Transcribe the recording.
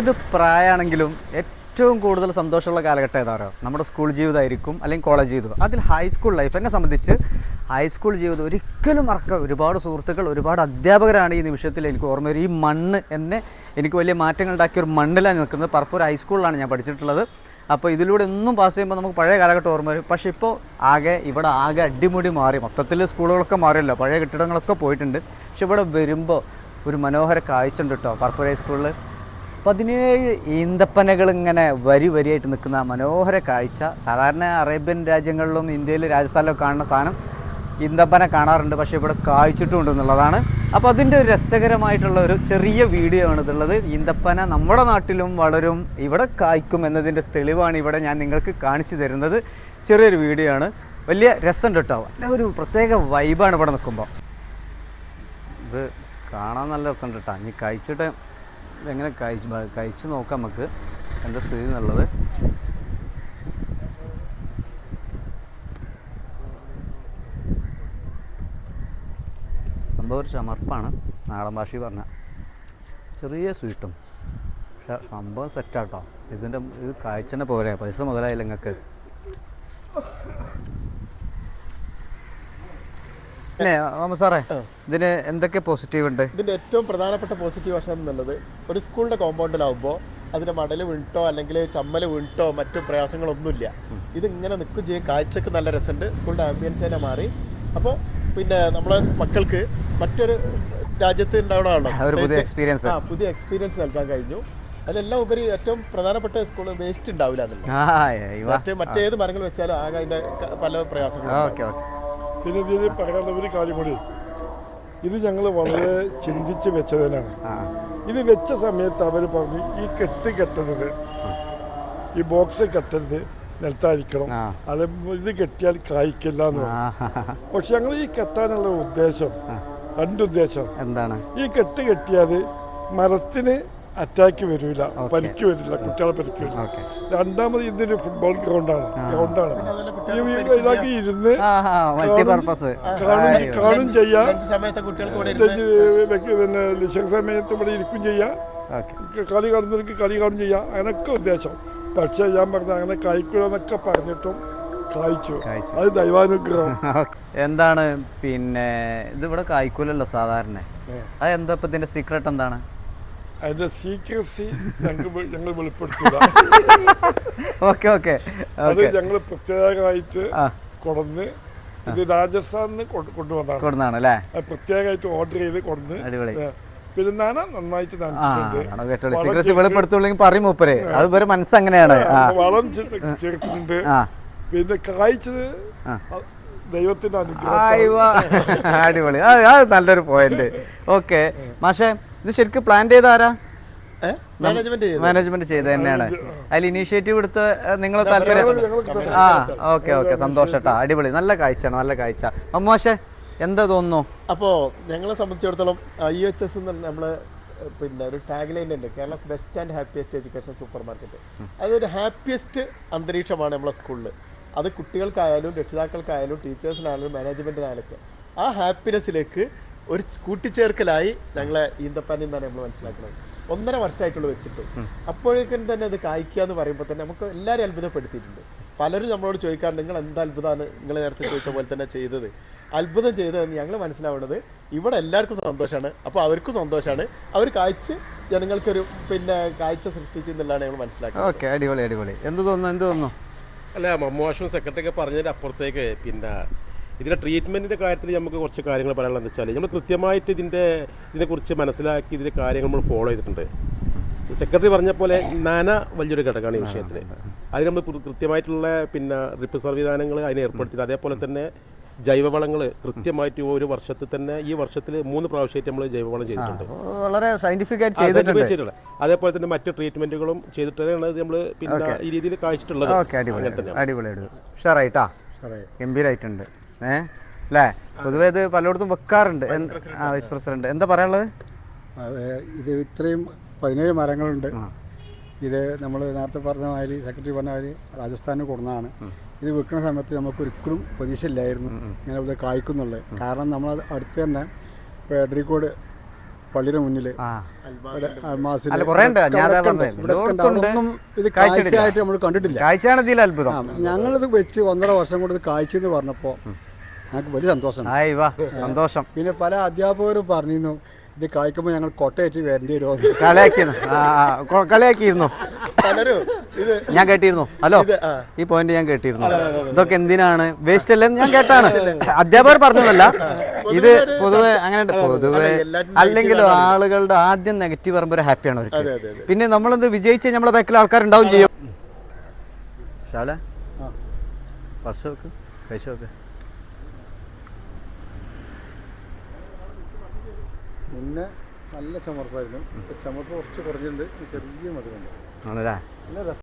ഇത് പ്രായമാണെങ്കിലും ഏറ്റവും കൂടുതൽ സന്തോഷമുള്ള കാലഘട്ടം ഏതാറോ നമ്മുടെ സ്കൂൾ ജീവിതമായിരിക്കും അല്ലെങ്കിൽ കോളേജ് ജീവിതം. അതിൽ ഹൈസ്കൂൾ ലൈഫ് എന്നെ സംബന്ധിച്ച് ഹൈസ്കൂൾ ജീവിതം ഒരിക്കലും മറക്കാം ഒരുപാട് സുഹൃത്തുക്കൾ ഒരുപാട് അധ്യാപകരാണ് ഈ നിമിഷത്തിൽ എനിക്ക് ഓർമ്മ വരും ഈ മണ്ണ് എന്നെ എനിക്ക് വലിയ മാറ്റങ്ങൾ ഉണ്ടാക്കിയ ഒരു മണ്ണിലാണ് നിൽക്കുന്നത്. പറപ്പൂർ ഹൈസ്കൂളിലാണ് ഞാൻ പഠിച്ചിട്ടുള്ളത്. അപ്പോൾ ഇതിലൂടെ ഒന്നും പാസ് ചെയ്യുമ്പോൾ നമുക്ക് പഴയ കാലഘട്ടം ഓർമ്മ വരും. പക്ഷേ ഇപ്പോൾ ആകെ ഇവിടെ ആകെ അടിമുടി മാറി. മൊത്തത്തിൽ സ്കൂളുകളൊക്കെ മാറിയല്ലോ. പഴയ കെട്ടിടങ്ങളൊക്കെ പോയിട്ടുണ്ട്. പക്ഷെ ഇവിടെ വരുമ്പോൾ ഒരു മനോഹര കാഴ്ച ഉണ്ട് കേട്ടോ. പറപ്പൂർ ഹൈസ്കൂളിൽ പതിനേഴ് ഈന്തപ്പനകൾ ഇങ്ങനെ വരി വരിയായിട്ട് നിൽക്കുന്ന മനോഹര കാഴ്ച. സാധാരണ അറേബ്യൻ രാജ്യങ്ങളിലും ഇന്ത്യയിൽ രാജസ്ഥാനിലും കാണുന്ന സാധനം ഈന്തപ്പന കാണാറുണ്ട്. പക്ഷേ ഇവിടെ കായ്ച്ചിട്ടുമുണ്ട് എന്നുള്ളതാണ് അപ്പോൾ അതിന്റെ ഒരു രസകരമായിട്ടുള്ള ഒരു ചെറിയ വീഡിയോ ആണ് ഇതുള്ളത്. ഈന്തപ്പന നമ്മുടെ നാട്ടിലും വളരും ഇവിടെ കായ്ക്കും എന്നതിന്റെ തെളിവാണ് ഇവിടെ ഞാൻ നിങ്ങൾക്ക് കാണിച്ചു തരുന്നത്. ചെറിയൊരു വീഡിയോ ആണ്. വലിയ രസമുണ്ട് കേട്ടോ. നല്ല ഒരു പ്രത്യേക വൈബാണ് ഇവിടെ നിൽക്കുമ്പോൾ ഇത് കാണാൻ നല്ല രസമുണ്ട് കേട്ടോ. ഇനി കഴിച്ചിട്ട് എങ്ങനെ കഴിച്ച് കഴിച്ച് നോക്കാം നമുക്ക്. എന്താ സ്ഥിതി എന്നുള്ളത്. സംഭവം ഒരു ചമർപ്പാണ്. നാടൻ ഭാഷയിൽ പറഞ്ഞ. ചെറിയ സ്വീറ്റും. പക്ഷെ സംഭവം സെറ്റാട്ടോ ഇതിന്റെ ഇത് കാഴ്ചനെ പോരെ പൈസ മുതലായില്ല നിങ്ങൾക്ക് മാമ സാറേ ഇതിന് എന്തൊക്കെ പോസിറ്റീവ് ഉണ്ട്? ഇതിന്റെ ഏറ്റവും പ്രധാനപ്പെട്ട പോസിറ്റീവ് വശം എന്നുള്ളത് ഒരു സ്കൂളിന്റെ കോമ്പൗണ്ടിലാവുമ്പോൾ അതിന്റെ മടൽ വീണിട്ടോ അല്ലെങ്കിൽ ചമ്മൽ വീണിട്ടോ മറ്റു പ്രയാസങ്ങളൊന്നുമില്ല. ഇത് ഇങ്ങനെ നിൽക്കും ചെയ്യും. കാഴ്ചക്ക് നല്ല രസമുണ്ട്. സ്കൂളിന്റെ ആംബിയൻസ് തന്നെ മാറി. അപ്പോൾ പിന്നെ നമ്മളെ മക്കൾക്ക് മറ്റൊരു രാജ്യത്ത് ഉണ്ടാവണമല്ലോ പുതിയ എക്സ്പീരിയൻസ് ആ പുതിയ എക്സ്പീരിയൻസ് നൽകാൻ കഴിഞ്ഞു. അതിലെല്ലാം ഉപരി ഏറ്റവും പ്രധാനപ്പെട്ട സ്കൂൾ വേസ്റ്റ് ഉണ്ടാവില്ല മറ്റേ മറ്റേത് മരങ്ങൾ വെച്ചാലും ആകെ അതിന്റെ പല പ്രയാസങ്ങളും ഒരു കാര്യം കൂടി. ഇത് ഞങ്ങൾ വളരെ ചിന്തിച്ച് വെച്ചതിനാണ്. ഇത് വെച്ച സമയത്ത് അവർ പറഞ്ഞു ഈ കെട്ട് കെട്ടരുത്. ഈ ബോക്സ് കെട്ടരുത്. നിലത്തായിരിക്കണം. അത് ഇത് കെട്ടിയാൽ കായ്ക്കില്ല എന്ന് പക്ഷെ ഞങ്ങൾ ഈ കെട്ടാനുള്ള ഉദ്ദേശം രണ്ടുദ്ദേശം. എന്താണ്? ഈ കെട്ട് കെട്ടിയാൽ മരത്തിന് അറ്റാക്ക് വരില്ല. പരിക്ക് വരില്ല കുട്ടികളെ പരിക്ക് വരില്ല രണ്ടാമത് ഇതൊരു ഫുട്ബോൾ ഗ്രൗണ്ടാണ് ഗ്രൗണ്ടാണ് ഇതാക്കി ഇരുന്ന് മൾട്ടി പർപ്പസ് കാണും ചെയ്യാം. സമയത്ത് ഇവിടെ ഇരുന്ന് വെക്ക് പിന്നെ ലക്ഷ്യ സമയത്ത് ഇവിടെ ഇരിക്കും ചെയ്യാം. കളി കാണുന്നവർക്ക് കളി കാണും ചെയ്യാം. അങ്ങനൊക്കെ ഉദ്ദേശം. പക്ഷേ ഞാൻ പറഞ്ഞ അങ്ങനെ കായ്ക്കൂലെന്നൊക്കെ പറഞ്ഞിട്ടും കായ്ച്ചു. അത് ദൈവാനുഗ്രഹം. എന്താണ് പിന്നെ ഇത് ഇവിടെ കായ്ക്കൂലല്ലോ സാധാരണ. അത് എന്താ ഇപ്പൊ ഇതിന്റെ സീക്രട്ട് എന്താണ്? അതിന്റെ സീക്രസി ഞങ്ങൾ ഞങ്ങൾ വെളിപ്പെടുത്തുക ഓക്കെ ഓക്കെ. അത് ഞങ്ങൾ പ്രത്യേകമായിട്ട് കൊടന്ന് ഇത് രാജസ്ഥാനിൽ കൊണ്ടുവന്നതാണ്. കൊണ്ടുവന്നാണ് അല്ലേ പ്രത്യേകമായിട്ട് ഓർഡർ ചെയ്ത് കൊടന്ന് അടിപൊളി. നന്നായിട്ട് സീക്രസി ചേർത്ത് വെളിപ്പെടുത്തുള്ളെങ്കിൽ പറയും മൂപ്പര്. അത് വരെ മനസ്സങ്ങനെയാണ്. വളം ചേർത്തിട്ടുണ്ട് പിന്നെ കായ്ച്ചത് ദൈവത്തിന്റെ അനുഗ്രഹം ആയിവാ. അടിപൊളി. അത് നല്ലൊരു പോയിന്റ് ഓക്കെ മാഷെ ഇത് ശരിക്കും പ്ലാൻ ചെയ്ത ആരാ മാനേജ്മെന്റ് ചെയ്ത് തന്നെയാണ്. അതിൽ ഇനീഷ്യേറ്റീവ് എടുത്ത് നിങ്ങൾ താല്പര്യം ആ ഓക്കെ ഓക്കെ സന്തോഷട്ടാ. അടിപൊളി. നല്ല കാഴ്ചയാണ് നല്ല കാഴ്ച. അമ്മോശെ എന്താ തോന്നുന്നു? അപ്പോൾ ഞങ്ങളെ സംബന്ധിച്ചിടത്തോളം ഐ എച്ച് എസ് നമ്മൾ പിന്നെ ഒരു ടാഗ് ലൈൻ ഉണ്ട്. Kerala's best and happiest education supermarket അതൊരു ഹാപ്പിയസ്റ്റ് അന്തരീക്ഷമാണ് നമ്മളെ സ്കൂളിൽ അത് കുട്ടികൾക്കായാലും രക്ഷിതാക്കൾക്കായാലും ടീച്ചേഴ്സിനായാലും മാനേജ്മെന്റിനായാലും ഒക്കെ ആ ഹാപ്പിനെസ്സിലേക്ക് ഒരു കൂട്ടിച്ചേർക്കലായി ഞങ്ങളെ ഈന്തപ്പാനിൽ എന്നാണ് നമ്മൾ മനസ്സിലാക്കുന്നത്. ഒന്നര വർഷമായിട്ടുള്ള വെച്ചിട്ട്. അപ്പോഴേക്കും തന്നെ അത് കായ്ക്കുക എന്ന് പറയുമ്പോൾ തന്നെ നമുക്ക് എല്ലാവരും അത്ഭുതപ്പെടുത്തിയിട്ടുണ്ട്. പലരും നമ്മളോട് ചോദിക്കാറുണ്ട് നിങ്ങൾ എന്ത് അത്ഭുതമാണ് നിങ്ങൾ നേരത്തെ ചോദിച്ച പോലെ തന്നെ ചെയ്തത്? അത്ഭുതം ചെയ്തതെന്ന് ഞങ്ങൾ മനസ്സിലാവുന്നത് ഇവിടെ എല്ലാവർക്കും സന്തോഷമാണ്. അപ്പോൾ അവർക്കും സന്തോഷമാണ്. അവർ കാഴ്ച ജനങ്ങൾക്കൊരു പിന്നെ കാഴ്ച സൃഷ്ടിച്ചെന്നുള്ളതാണ് ഞങ്ങൾ മനസ്സിലാക്കുന്നത്. ഓക്കെ അടിപൊളി അടിപൊളി. എന്ത് തോന്നുന്നു? എന്ത് തോന്നുന്നു? അല്ല മമ്മോഷും സെക്രട്ടറി ഒക്കെ പറഞ്ഞതിന്റെ അപ്പുറത്തേക്ക് പിന്നെ ഇതിന്റെ ട്രീറ്റ്മെന്റിന്റെ കാര്യത്തിൽ നമുക്ക് കുറച്ച് കാര്യങ്ങൾ പറയാനുള്ളത് വെച്ചാൽ നമ്മൾ കൃത്യമായിട്ട് ഇതിന്റെ ഇതിനെക്കുറിച്ച് മനസ്സിലാക്കി ഇതിന്റെ കാര്യങ്ങൾ നമ്മൾ ഫോളോ ചെയ്തിട്ടുണ്ട്. സെക്രട്ടറി പറഞ്ഞ പോലെ നന വലിയൊരു ഘടകമാണ് ഈ വിഷയത്തിൽ അതിന് നമ്മൾ കൃത്യമായിട്ടുള്ള പിന്നെ റിപ്പ് സംവിധാനങ്ങൾ അതിനെ ഏർപ്പെടുത്തിയിട്ട് അതേപോലെ തന്നെ ജൈവവളങ്ങൾ കൃത്യമായിട്ട് ഒരു വർഷത്തിൽ തന്നെ ഈ വർഷത്തിൽ മൂന്ന് പ്രാവശ്യമായിട്ട് നമ്മൾ ജൈവവളം ചെയ്തിട്ടുണ്ട്. വളരെ സയന്റിഫിക് ആയിട്ട് ചെയ്തിട്ടുണ്ട്. അതേപോലെ തന്നെ മറ്റു ട്രീറ്റ്മെന്റുകളും ചെയ്തിട്ടാണ് നമ്മൾ പിന്നെ ഈ രീതിയിൽ കാഴ്ചിട്ടുള്ളത്. ഓക്കെ അടിപൊളി അടിപൊളി അടിപൊളി. ഉഷാറായിട്ടാ? ഗംഭീരായിട്ടുണ്ട്. അല്ലേ പൊതുവേ ഇത് പലയിടത്തും വെക്കാറുണ്ട്. ആ വൈസ് പ്രസിഡന്റ് എന്താ പറയാനുള്ളത്? ഇത് ഇത്രയും പതിനേഴ് മരങ്ങളുണ്ട്. ഇത് നമ്മൾ നേരത്തെ പറഞ്ഞ മാതിരി സെക്രട്ടറി പറഞ്ഞ മാതിരി രാജസ്ഥാനിൽ കൊടുന്നതാണ്. ഇത് വിൽക്കുന്ന സമയത്ത് നമുക്ക് ഒരിക്കലും പ്രതീക്ഷയില്ലായിരുന്നു ഇങ്ങനെ ഇത് കായ്ക്കുന്നുള്ളത്. കാരണം നമ്മൾ അടുത്ത് തന്നെ എഡ്രിക്കോട് പള്ളിയുടെ മുന്നിൽ. അതൊന്നും ഇത് കാഴ്ചയായിട്ട് നമ്മൾ കണ്ടിട്ടില്ല. ഞങ്ങളിത് വെച്ച് ഒന്നര വർഷം കൊണ്ട് ഇത് കാഴ്ച എന്ന് പറഞ്ഞപ്പോൾ ഞങ്ങൾക്ക് വലിയ സന്തോഷം. പിന്നെ പല അധ്യാപകരും പറഞ്ഞിരുന്നു. ഇത് കായ്ക്കുമ്പോൾ ഞങ്ങൾ കൊട്ടയേറ്റ് വരേണ്ടി വരുമോ? കളിയാക്കിയിരുന്നു. ആ ആ, കൊ- കളിയാക്കിയിരുന്നു. പലരും ഇത് ഞാൻ കേട്ടിരുന്നു. ഹലോ? ഈ പോയിന്റ് ഞാൻ കേട്ടിരുന്നു. ഇതൊക്കെ എന്തിനാണ്? വേസ്റ്റ് അല്ലെന്ന് ഞാൻ കേട്ടാണ്. അധ്യാപകർ പറഞ്ഞതല്ല. ഇത് പൊതുവെ അങ്ങനെ പൊതുവെ എല്ലാറ്റിനും അല്ലെങ്കിലും ആളുകളുടെ ആദ്യം നെഗറ്റീവ് പറയുമ്പോൾ ഒരു ഹാപ്പിയാണ് അവർക്ക് അതെ അതെ അതെ. പിന്നെ നമ്മളെന്ത് വിജയിച്ച് നമ്മളെ ബാക്കിൽ ആൾക്കാരുണ്ടാവും ചെയ്യും. ശാല? പർസ് വെക്ക് പൈസ വെക്ക്. മുന്നേ നല്ല ചമർപ്പായിരുന്നു. ചമർപ്പ് കുറച്ച് കുറഞ്ഞിട്ടുണ്ട്. ചെറിയ മധുരമുണ്ട്. ആണല്ലേ? നല്ല